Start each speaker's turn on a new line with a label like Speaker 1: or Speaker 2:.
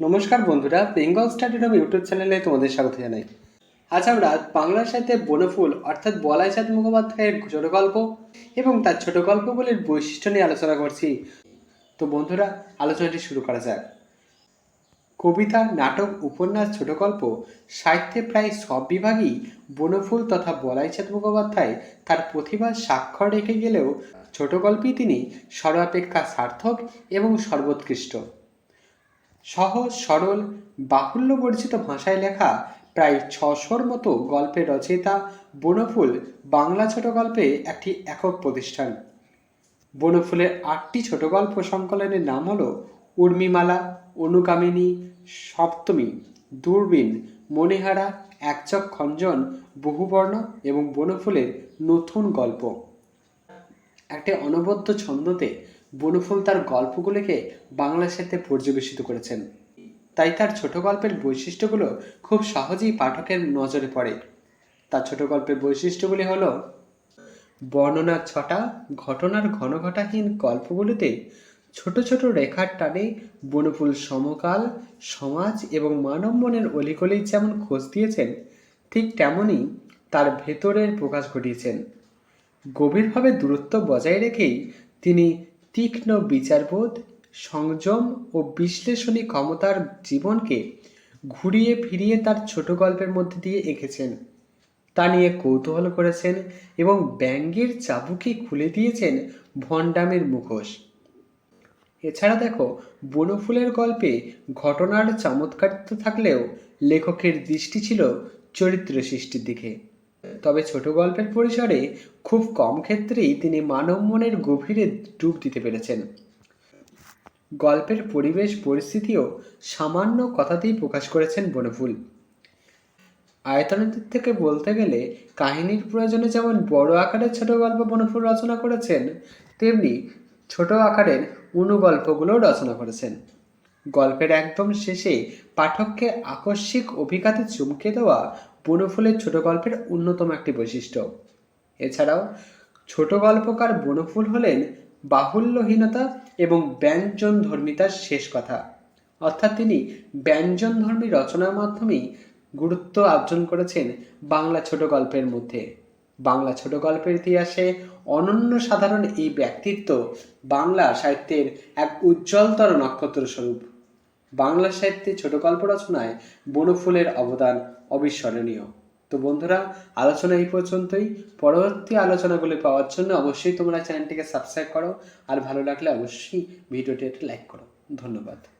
Speaker 1: নমস্কার বন্ধুরা Bengal study room YouTube চ্যানেলে তোমাদের স্বাগত জানাই। আজ আমরা বাংলা সাহিত্যে বনফুল, অর্থাৎ বলাইচাঁদ মুখোপাধ্যায়ের ছোট গল্প এবং তার ছোট গল্পগুলির বৈশিষ্ট্য নিয়ে আলোচনা করছি। তো বন্ধুরা, আলোচনাটি শুরু করা যাক। কবিতা, নাটক, উপন্যাস, ছোট গল্প, সাহিত্যে প্রায় সব বিভাগেই বনফুল তথা বলাইচাঁদ মুখোপাধ্যায় তার প্রতিভার স্বাক্ষর রেখে গেলেও ছোট গল্পেই তিনি সর্বাপেক্ষা সার্থক এবং সর্বোৎকৃষ্ট। সহজ, সরল, বাহুল্য পরিচিত ভাষায় লেখা প্রায় ছশোর মতো গল্পের রচয়িতা বনফুল বাংলা ছোট গল্পে একটি একক প্রতিষ্ঠান। বনফুলের আটটি ছোট গল্প সংকলনের নাম হলো উর্মিমালা অনুকামিনী সপ্তমী, দূরবীন, মণিহারা, একচক খঞ্জন, বহুবর্ণ এবং বনফুলের নতুন গল্প। একটি অনবদ্য ছন্দতে বনফুল তার গল্পগুলিকে বাংলা সাহিত্যে পর্যবেসিত করেছেন। তাই তার ছোট গল্পের বৈশিষ্ট্যগুলো খুব সহজেই পাঠকের নজরে পড়ে। তার ছোট গল্পের বৈশিষ্ট্যগুলি হলো, বর্ণনার ছটা, ঘটনার ঘনঘটাহীন গল্পগুলোতে ছোট ছোট রেখার টানে বনফুল সমকাল, সমাজ এবং মানব মনের অলিগলির যেমন খোঁজ দিয়েছেন, ঠিক তেমনই তার ভেতরের প্রকাশ ঘটিয়েছেন। গভীরভাবে দূরত্ব বজায় রেখেই তিনি তীক্ষ্ণ বিচারবোধ, সংযম ও বিশ্লেষণী ক্ষমতার জীবনকে ঘুরিয়ে ফিরিয়ে তার ছোট গল্পের মধ্যে দিয়ে এঁকেছেন। তা নিয়ে কৌতূহল করেছেন এবং ব্যাঙ্গের চাবুকে খুলে দিয়েছেন ভণ্ডামের মুখোশ। এছাড়া দেখো, বনফুলের গল্পে ঘটনার চমৎকারিত্ব থাকলেও লেখকের দৃষ্টি ছিল চরিত্র সৃষ্টির দিকে। তবে ছোট গল্পের পরিসরে খুব কম ক্ষেত্রেই তিনি মানব মনের গভীরে ডুব দিতে পেরেছেন। গল্পের পরিবেশ পরিস্থিতিও সামান্য কথাতেই প্রকাশ করেছেন বনফুল। আয়তনের থেকে বলতে গেলে কাহিনীর প্রয়োজনে যেমন বড় আকারের ছোট গল্প বনফুল রচনা করেছেন, তেমনি ছোট আকারের অনুগল্পগুলোও রচনা করেছেন। গল্পের একদম শেষে পাঠককে আকস্মিক অভিজ্ঞতা চমকে দেওয়া বনফুলের ছোট গল্পের অন্যতম একটি বৈশিষ্ট্য। এছাড়াও, ছোট গল্পকার বনফুল হলেন বাহুল্যহীনতা এবং ব্যঞ্জন ধর্মিতার শেষ কথা। অর্থাৎ তিনি ব্যঞ্জন ধর্মী রচনার মাধ্যমেই গুরুত্ব অর্জন করেছেন বাংলা ছোট গল্পের মধ্যে। বাংলা ছোট গল্পের ইতিহাসে অনন্য সাধারণ এই ব্যক্তিত্ব বাংলা সাহিত্যের এক উজ্জ্বলতর নক্ষত্র স্বরূপ বাংলা সাহিত্যে ছোট গল্প রচনায় বনফুলের অবদান অবিস্মরণীয়। তো বন্ধুরা, আলোচনা এই পর্যন্তই। পরবর্তী আলোচনাগুলি পাওয়ার জন্য অবশ্যই তোমরা চ্যানেলটিকে সাবস্ক্রাইব করো। আর ভালো লাগলে অবশ্যই ভিডিওটি একটা লাইক করো। ধন্যবাদ।